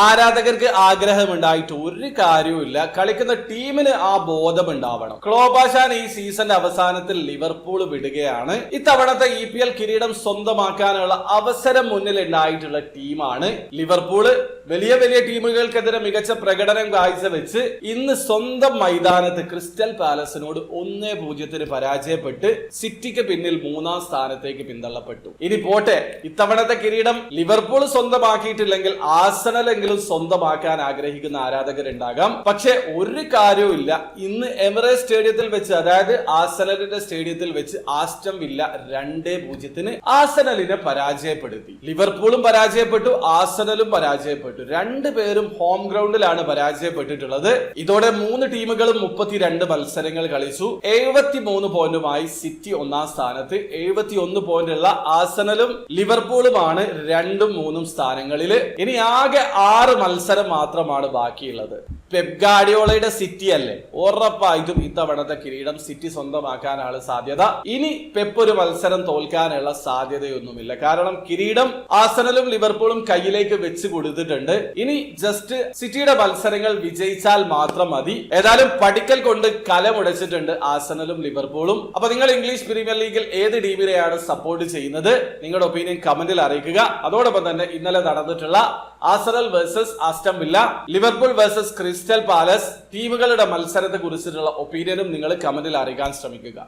ആരാധകർക്ക് ആഗ്രഹമുണ്ടായിട്ട് ഒരു കാര്യവുമില്ല. കളിക്കുന്ന ടീമിന് ആ ബോധം ഉണ്ടാവണം ക്ലോബാഷാൻ ഈ സീസന്റെ അവസാനത്തിൽ ലിവർപൂൾ വിടുകയാണ്. ഇത്തവണത്തെ ഇ പി എൽ കിരീടം സ്വന്തമാക്കാനുള്ള അവസരം മുന്നിൽ ഉണ്ടായിട്ടുള്ള ടീമാണ് ലിവർപൂൾ വലിയ വലിയ ടീമുകൾക്കെതിരെ മികച്ച പ്രകടനം കാഴ്ചവെച്ച് ഇന്ന് സ്വന്തം മൈതാനത്ത് ക്രിസ്റ്റൽ പാലസിനോട് ഒന്നേ പൂജ്യത്തിന് പരാജയപ്പെട്ട് സിറ്റിക്ക് പിന്നിൽ മൂന്നാം സ്ഥാനത്തേക്ക് പിന്തള്ളപ്പെട്ടു. ഇനി പോട്ടെ. ഇത്തവണത്തെ കിരീടം ലിവർപൂൾ സ്വന്തമാക്കിയിട്ടില്ലെങ്കിൽ ആസനലെങ്കിലും സ്വന്തമാക്കാൻ ആഗ്രഹിക്കുന്ന ആരാധകരുണ്ടാകാം. പക്ഷെ ഒരു കാര്യവും ഇല്ല. ഇന്ന് എമറേ സ്റ്റേഡിയത്തിൽ വെച്ച് അതായത് ആസനലിന്റെ സ്റ്റേഡിയത്തിൽ വെച്ച് ആസ്റ്റം വില്ല രണ്ടേ പൂജ്യത്തിന് ആസനലിനെ പരാജയപ്പെടുത്തി. ലിവർപൂളും പരാജയപ്പെട്ടു ആസനലും പരാജയപ്പെട്ടു. രണ്ടുപേരും ഹോം ഗ്രൗണ്ടിലാണ് പരാജയപ്പെട്ടിട്ടുള്ളത്. ഇതോടെ മൂന്ന് ടീമുകളും മുപ്പത്തിരണ്ട് മത്സരങ്ങൾ കളിച്ചു. എഴുപത്തി മൂന്ന് പോയിന്റുമായി സിറ്റി ഒന്നാം സ്ഥാനത്ത്. എഴുപത്തി ഒന്ന് പോയിന്റുള്ള ആസനലും ലിവർപൂളുമാണ് രണ്ടും മൂന്നും സ്ഥാനങ്ങളിൽ ഇനി ആകെ ആറ് മത്സരം മാത്രമാണ് ബാക്കിയുള്ളത്. പെപ് ഗാഡിയോളയുടെ സിറ്റി അല്ലേ? ഉറപ്പായിട്ടും ഇത്തവണത്തെ കിരീടം സിറ്റി സ്വന്തമാക്കാനാണ് സാധ്യത. ഇനി പെപ്പ് ഒരു മത്സരം തോൽക്കാനുള്ള സാധ്യതയൊന്നുമില്ല. കാരണം കിരീടം ആസനലും ലിവർപൂളും കയ്യിലേക്ക് വെച്ച് കൊടുത്തിട്ടുണ്ട്. ഇനി ജസ്റ്റ് സിറ്റിയുടെ മത്സരങ്ങൾ വിജയിച്ചാൽ മാത്രം മതി. ഏതായാലും പഠിക്കൽ കൊണ്ട് കലമുടച്ചിട്ടുണ്ട് ആസനലും ലിവർപൂളും. അപ്പൊ നിങ്ങൾ ഇംഗ്ലീഷ് പ്രീമിയർ ലീഗിൽ ഏത് ടീമിനെയാണ് സപ്പോർട്ട് ചെയ്യുന്നത്? നിങ്ങളുടെ ഒപ്പീനിയൻ കമന്റിൽ അറിയിക്കുക. അതോടൊപ്പം തന്നെ ഇന്നലെ നടന്നിട്ടുള്ള Arsenal versus Aston Villa Liverpool versus Crystal Palace ടീമുകളുടെ മത്സരത്തെ കുറിച്ചിട്ടുള്ള ഒപ്പീനിയനും നിങ്ങൾ കമന്റിൽ അറിയിക്കാൻ ശ്രമിക്കുക.